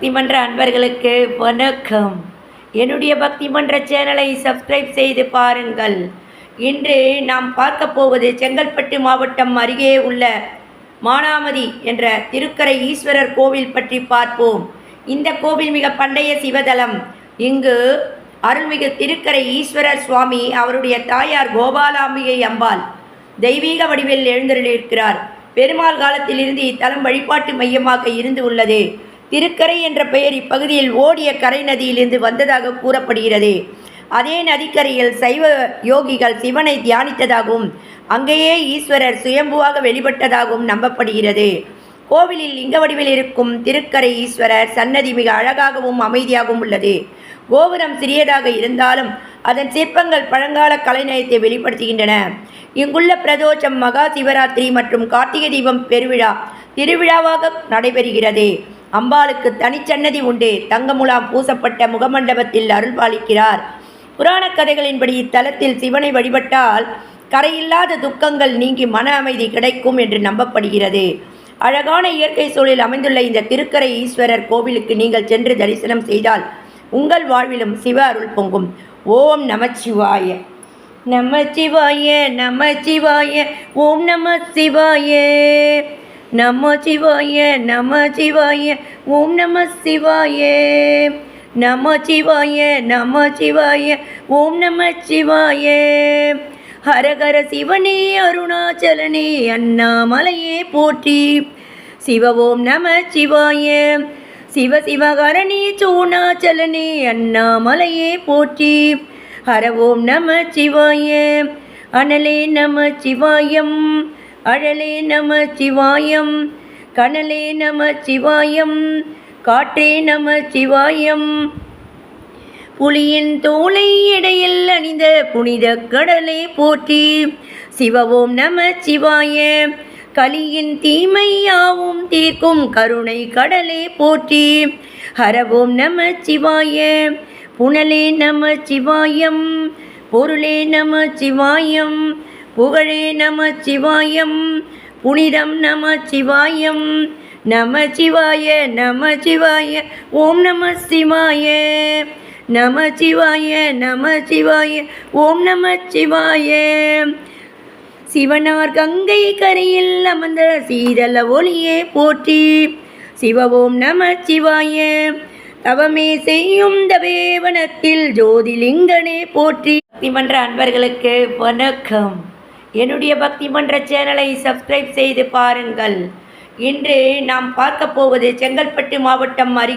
பக்தி மன்ற அன்பர்களுக்கு வணக்கம். என்னுடைய பக்தி மன்ற சேனலை சப்ஸ்கிரைப் செய்து பாருங்கள். இன்று நாம் பார்க்க போவது செங்கல்பட்டு மாவட்டம் அருகே உள்ள மானாமதி என்ற திருக்கரை ஈஸ்வரர் கோவில் பற்றி பார்ப்போம். இந்த கோவில் மிக பண்டைய சிவதலம். இங்கு அருள்மிகு திருக்கரை ஈஸ்வரர் சுவாமி அவருடைய தாயார் கோபாலாம்பிகை அம்பாள் தெய்வீக வடிவில் எழுந்தருளிருக்கிறார் பெருமாள் காலத்திலிருந்து இத்தலம் வழிபாட்டு மையமாக இருந்து உள்ளது. திருக்கரை என்ற பெயர் இப்பகுதியில் ஓடிய கரை நதியிலிருந்து வந்ததாக கூறப்படுகிறது. அதே நதிக்கரையில் சைவ யோகிகள் சிவனை தியானித்ததாகவும் அங்கேயே ஈஸ்வரர் சுயம்புவாக வெளிப்பட்டதாகவும் நம்பப்படுகிறது. கோவிலில் லிங்க வடிவில் இருக்கும் திருக்கரை ஈஸ்வரர் சன்னதி மிக அழகாகவும் அமைதியாகவும் உள்ளது. கோபுரம் சிறியதாக இருந்தாலும் அதன் சிற்பங்கள் பழங்கால கலைநயத்தை வெளிப்படுத்துகின்றன. இங்குள்ள பிரதோஷம் மகா சிவராத்திரி மற்றும் கார்த்திகை தீபம் பெருவிழா திருவிழாவாக நடைபெறுகிறது. அம்பாளுக்கு தனிச்சன்னதி உண்டு. தங்கமுலாம் பூசப்பட்ட முகமண்டபத்தில் அருள் பாலிக்கிறார் புராணக் கதைகளின்படி இத்தலத்தில் சிவனை வழிபட்டால் கரையில்லாத துக்கங்கள் நீங்கி மன அமைதி கிடைக்கும் என்று நம்பப்படுகிறது. அழகான இயற்கை சூழலில் அமைந்துள்ள இந்த திருக்கரை ஈஸ்வரர் கோவிலுக்கு நீங்கள் சென்று தரிசனம் செய்தால் உங்கள் வாழ்விலும் சிவ அருள் பொங்கும். ஓம் நமச்சிவாய. நமச்சிவாய நமச்சிவாய. ஓம் நம சிவாயே. நம சிவாய நம சிவாய ஓம் நம சிவாய. நம சிவாய நம சிவாய ஓம் நம சிவாய. ஹரஹர சிவனே அருணாச்சலனே அண்ணாமலையே போற்றி. சிவ ஓம் நம சிவாய சிவ சிவகரணி சூணாச்சலனே அண்ணாமலையே போற்றி. ஹர ஓம் நம சிவாய அனலே நம சிவாயம். அழலே நம சிவாயம் கனலே நம சிவாயம் காற்றே நம சிவாயம். புலியின் தோலை இடையில் அணிந்த புனித கடலை போற்றி சிவவோம் நம சிவாய. கலியின் தீமையாவும் தீர்க்கும் கருணை கடலே போற்றி ஹரவோம் நம சிவாய. புனலே நம சிவாயம் பொருளே நம சிவாயம் புகழே நம சிவாயம் புனிதம் நம சிவாயம் நம சிவாய நம சிவாய ஓம் நம சிவாய நம சிவாய நம சிவாய ஓம் நம சிவாய சிவனார் கங்கை கரையில் அமர்ந்த சீதள ஒளியே போற்றி. சிவ ஓம் நம சிவாய தவமே செய்யும் தவேவனத்தில் ஜோதிலிங்கனே போற்றி. பக்தி மன்ற அன்பர்களுக்கு வணக்கம். என்னுடைய பக்தி மன்ற சேனலை சப்ஸ்கிரைப் செய்து பாருங்கள். இன்று நாம் பார்க்க போவது செங்கல்பட்டு மாவட்டம் அருகே